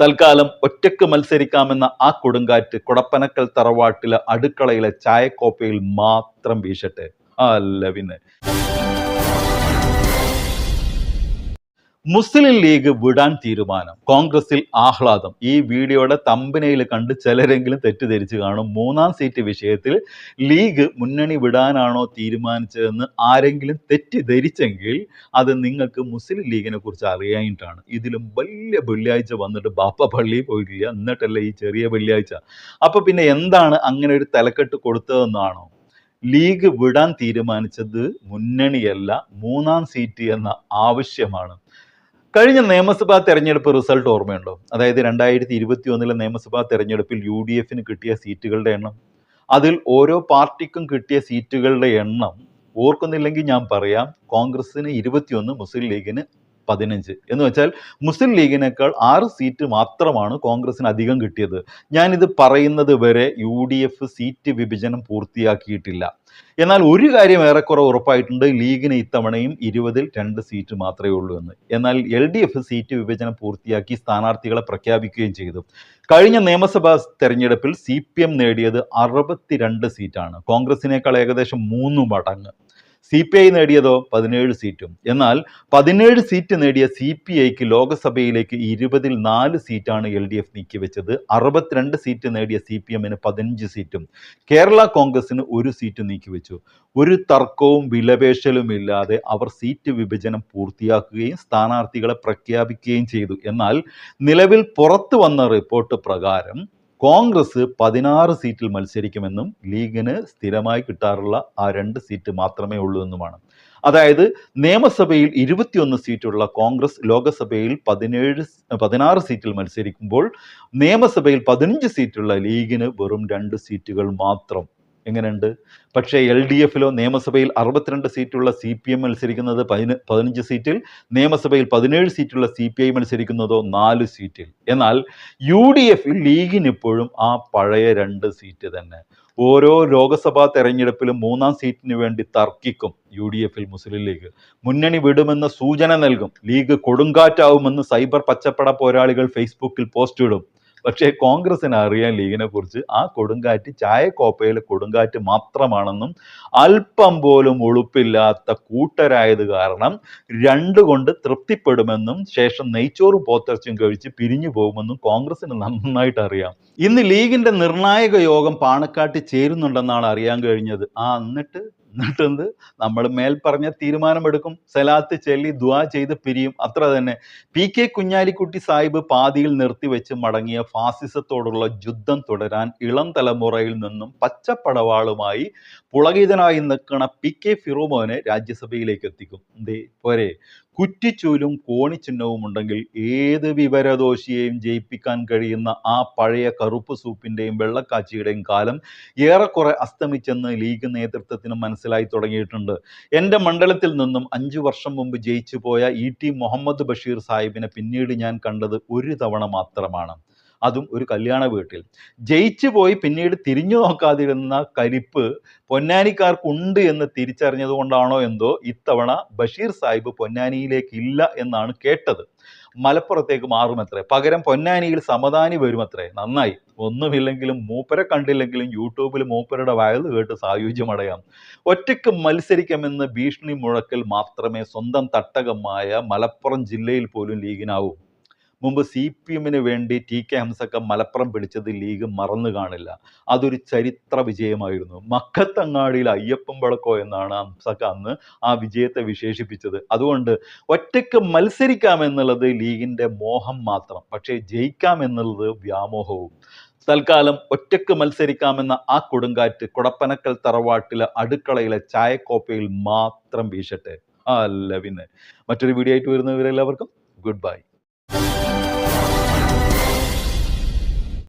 തൽക്കാലം ഒറ്റയ്ക്ക് മത്സരിക്കാമെന്ന ആ കൊടുങ്കാറ്റ് കൊടപ്പനക്കൽ തറവാട്ടിലെ അടുക്കളയിലെ ചായക്കോപ്പയിൽ മാത്രം വീശട്ടെ. അല്ല പിന്നെ മുസ്ലിം ലീഗ് വിടാൻ തീരുമാനം. കോൺഗ്രസിൽ ആഹ്ലാദം. ഈ വീഡിയോയുടെ തമ്പനയിൽ കണ്ട് ചിലരെങ്കിലും തെറ്റിദ്ധരിച്ചു കാണും. മൂന്നാം സീറ്റ് വിഷയത്തിൽ ലീഗ് മുന്നണി വിടാനാണോ തീരുമാനിച്ചതെന്ന് ആരെങ്കിലും തെറ്റിദ്ധരിച്ചെങ്കിൽ അത് നിങ്ങൾക്ക് മുസ്ലിം ലീഗിനെ കുറിച്ച് അറിയാനായിട്ടാണ്. ഇതിലും വലിയ വെള്ളിയാഴ്ച വന്നിട്ട് ബാപ്പ പള്ളിയിൽ പോയിട്ടില്ല. എന്നിട്ടല്ല ഈ ചെറിയ വെള്ളിയാഴ്ച. അപ്പൊ പിന്നെ എന്താണ് അങ്ങനെ ഒരു തലക്കെട്ട് കൊടുത്തതെന്നാണോ? ലീഗ് വിടാൻ തീരുമാനിച്ചത് മുന്നണിയല്ല മൂന്നാം സീറ്റ് എന്ന ആവശ്യമാണ്. കഴിഞ്ഞ നിയമസഭാ തെരഞ്ഞെടുപ്പ് റിസൾട്ട് ഓർമ്മയുണ്ടോ? അതായത് രണ്ടായിരത്തി ഇരുപത്തി ഒന്നിലെ നിയമസഭാ തെരഞ്ഞെടുപ്പിൽ യു ഡി എഫിന് കിട്ടിയ സീറ്റുകളുടെ എണ്ണം അതിൽ ഓരോ പാർട്ടിക്കും കിട്ടിയ സീറ്റുകളുടെ എണ്ണം ഓർക്കുന്നില്ലെങ്കിൽ ഞാൻ പറയാം കോൺഗ്രസിന് ഇരുപത്തിയൊന്ന് മുസ്ലിം ലീഗിന് പതിനഞ്ച്. എന്ന് വെച്ചാൽ മുസ്ലിം ലീഗിനേക്കാൾ ആറ് സീറ്റ് മാത്രമാണ് കോൺഗ്രസിന് അധികം കിട്ടിയത്. ഞാനിത് പറയുന്നത് വരെ യു ഡി എഫ് സീറ്റ് വിഭജനം പൂർത്തിയാക്കിയിട്ടില്ല. എന്നാൽ ഒരു കാര്യം ഏറെക്കുറെ ഉറപ്പായിട്ടുണ്ട് ലീഗിന് ഇത്തവണയും ഇരുപതിൽ രണ്ട് സീറ്റ് മാത്രമേ ഉള്ളൂ എന്ന്. എന്നാൽ എൽ ഡി എഫ് സീറ്റ് വിഭജനം പൂർത്തിയാക്കി സ്ഥാനാർത്ഥികളെ പ്രഖ്യാപിക്കുകയും ചെയ്തു. കഴിഞ്ഞ നിയമസഭാ തെരഞ്ഞെടുപ്പിൽ സി പി എം നേടിയത് അറുപത്തിരണ്ട് സീറ്റാണ് കോൺഗ്രസിനേക്കാൾ ഏകദേശം മൂന്ന് മടങ്ങ്. സി പി ഐ നേടിയതോ പതിനേഴ് സീറ്റും എന്നാൽ പതിനേഴ് സീറ്റ് നേടിയ സി പി ഐക്ക് ലോക്സഭയിലേക്ക് ഇരുപതിൽ നാല് സീറ്റാണ് എൽ ഡി എഫ് നീക്കിവെച്ചത്. അറുപത്തിരണ്ട് സീറ്റ് നേടിയ സി പി എമ്മിന് പതിനഞ്ച് സീറ്റും കേരള കോൺഗ്രസിന് ഒരു സീറ്റ് നീക്കിവെച്ചു. ഒരു തർക്കവും വിലപേശലും ഇല്ലാതെ അവർ സീറ്റ് വിഭജനം പൂർത്തിയാക്കുകയും സ്ഥാനാർത്ഥികളെ പ്രഖ്യാപിക്കുകയും ചെയ്തു. എന്നാൽ നിലവിൽ പുറത്തു വന്ന റിപ്പോർട്ട് പ്രകാരം കോൺഗ്രസ് പതിനാറ് സീറ്റിൽ മത്സരിക്കുമെന്നും ലീഗിന് സ്ഥിരമായി കിട്ടാറുള്ള ആ രണ്ട് സീറ്റ് മാത്രമേ ഉള്ളൂ എന്നുമാണ്. അതായത് നിയമസഭയിൽ ഇരുപത്തിയൊന്ന് സീറ്റുള്ള കോൺഗ്രസ് ലോകസഭയിൽ പതിനേഴ് പതിനാറ് സീറ്റിൽ മത്സരിക്കുമ്പോൾ നിയമസഭയിൽ പതിനഞ്ച് സീറ്റുള്ള ലീഗിന് വെറും രണ്ട് സീറ്റുകൾ മാത്രം. എങ്ങനെയുണ്ട്? പക്ഷേ എൽ ഡി എഫിലോ നിയമസഭയിൽ അറുപത്തിരണ്ട് സീറ്റുള്ള സി പി എം മത്സരിക്കുന്നത് പതിന പതിനഞ്ച് സീറ്റിൽ നിയമസഭയിൽ പതിനേഴ് സീറ്റുള്ള സി പി ഐ മത്സരിക്കുന്നതോ നാല് സീറ്റിൽ. എന്നാൽ യു ഡി എഫിൽ ലീഗിന് ഇപ്പോഴും ആ പഴയ രണ്ട് സീറ്റ് തന്നെ. ഓരോ ലോക്സഭാ തെരഞ്ഞെടുപ്പിലും മൂന്നാം സീറ്റിന് വേണ്ടി തർക്കിക്കും യു ഡി എഫിൽ മുസ്ലിം ലീഗ്. മുന്നണി വിടുമെന്ന് സൂചന നൽകും. ലീഗ് കൊടുങ്കാറ്റാവുമെന്ന് സൈബർ പച്ചപ്പട പോരാളികൾ ഫേസ്ബുക്കിൽ പോസ്റ്റ് ഇടും. പക്ഷേ കോൺഗ്രസിന് അറിയാൻ ലീഗിനെ കുറിച്ച് ആ കൊടുങ്കാറ്റ് ചായക്കോപ്പയിലെ കൊടുങ്കാറ്റ് മാത്രമാണെന്നും അല്പം പോലും ഉളുപ്പില്ലാത്ത കൂട്ടരായത് കാരണം രണ്ട് കൊണ്ട് തൃപ്തിപ്പെടുമെന്നും ശേഷം നെയ്ച്ചോറും പോത്തിറച്ചും കഴിച്ച് പിരിഞ്ഞു പോകുമെന്നും കോൺഗ്രസിന് നന്നായിട്ട് അറിയാം. ഇന്ന് ലീഗിന്റെ നിർണായക യോഗം പാണക്കാട്ട് ചേരുന്നുണ്ടെന്നാണ് അറിയാൻ കഴിഞ്ഞത്. ആ എന്നിട്ട്? എന്നിട്ടെന്ത്? നമ്മൾ മേൽ പറഞ്ഞ തീരുമാനമെടുക്കും. സലാത്ത് ചൊല്ലി ദുആ ചെയ്ത് പിരിയും. അത്ര തന്നെ. പി കെ കുഞ്ഞാലിക്കുട്ടി സാഹിബ് പാതിയിൽ നിർത്തിവെച്ച് മടങ്ങിയ ഫാസിസത്തോടുള്ള യുദ്ധം തുടരാൻ ഇളം തലമുറയിൽ നിന്നും പച്ചപ്പടവാളുമായി പുളകിതനായി നിൽക്കണ പി കെ ഫിറോമോനെ രാജ്യസഭയിലേക്ക് എത്തിക്കും. എന്തേ പോരെ. കുറ്റിച്ചൂലും കോണിച്ചിഹ്നവും ഉണ്ടെങ്കിൽ ഏത് വിവരദോഷിയെയും ജയിപ്പിക്കാൻ കഴിയുന്ന ആ പഴയ കറുപ്പ് സൂപ്പിന്റെയും വെള്ളക്കാച്ചിയുടെയും കാലം ഏറെക്കുറെ അസ്തമിച്ചെന്ന് ലീഗ് നേതൃത്വത്തിന് മനസ്സിലായി തുടങ്ങിയിട്ടുണ്ട്. എന്റെ മണ്ഡലത്തിൽ നിന്നും അഞ്ചു വർഷം മുമ്പ് ജയിച്ചു പോയ ഇ ടി മുഹമ്മദ് ബഷീർ സാഹിബിനെ പിന്നീട് ഞാൻ കണ്ടത് ഒരു തവണ മാത്രമാണ്. അതും ഒരു കല്യാണ വീട്ടിൽ. ജയിച്ചു പോയി പിന്നീട് തിരിഞ്ഞു നോക്കാതിരുന്ന കലിപ്പ് പൊന്നാനിക്കാർക്കുണ്ട് എന്ന് തിരിച്ചറിഞ്ഞത് കൊണ്ടാണോ എന്തോ ഇത്തവണ ബഷീർ സാഹിബ് പൊന്നാനിയിലേക്ക് ഇല്ല എന്നാണ് കേട്ടത്. മലപ്പുറത്തേക്ക് മാറുമത്രേ. പകരം പൊന്നാനിയിൽ സമദാനി വരുമത്രേ. നന്നായി. ഒന്നുമില്ലെങ്കിലും മൂപ്പരെ കണ്ടില്ലെങ്കിലും യൂട്യൂബിൽ മൂപ്പരുടെ വയൽ കേട്ട് സായുജ്യമടയാം. ഒറ്റയ്ക്ക് മത്സരിക്കുമെന്ന് ഭീഷണി മുഴക്കൽ മാത്രമേ സ്വന്തം തട്ടകമായ മലപ്പുറം ജില്ലയിൽ പോലും ലീഗിനാവൂ. മുമ്പ് സി പി എമ്മിന് വേണ്ടി ടി കെ ഹംസക്ക മലപ്പുറം പിടിച്ചത് ലീഗ് മറന്നു കാണില്ല. അതൊരു ചരിത്ര വിജയമായിരുന്നു. മക്കത്തങ്ങാടിയിൽ അയ്യപ്പൻ വിളക്കോ എന്നാണ് ഹംസക്ക അന്ന് ആ വിജയത്തെ വിശേഷിപ്പിച്ചത്. അതുകൊണ്ട് ഒറ്റയ്ക്ക് മത്സരിക്കാമെന്നുള്ളത് ലീഗിന്റെ മോഹം മാത്രം പക്ഷേ ജയിക്കാമെന്നുള്ളത് വ്യാമോഹവും. തൽക്കാലം ഒറ്റയ്ക്ക് മത്സരിക്കാമെന്ന ആ കൊടുങ്കാറ്റ് കുടപ്പനക്കൽ തറവാട്ടിലെ അടുക്കളയിലെ ചായക്കോപ്പയിൽ മാത്രം വീശട്ടെ. അല്ല പിന്നെ. മറ്റൊരു വീഡിയോ ആയിട്ട് വരുന്നവരെല്ലാവർക്കും ഗുഡ് ബൈ.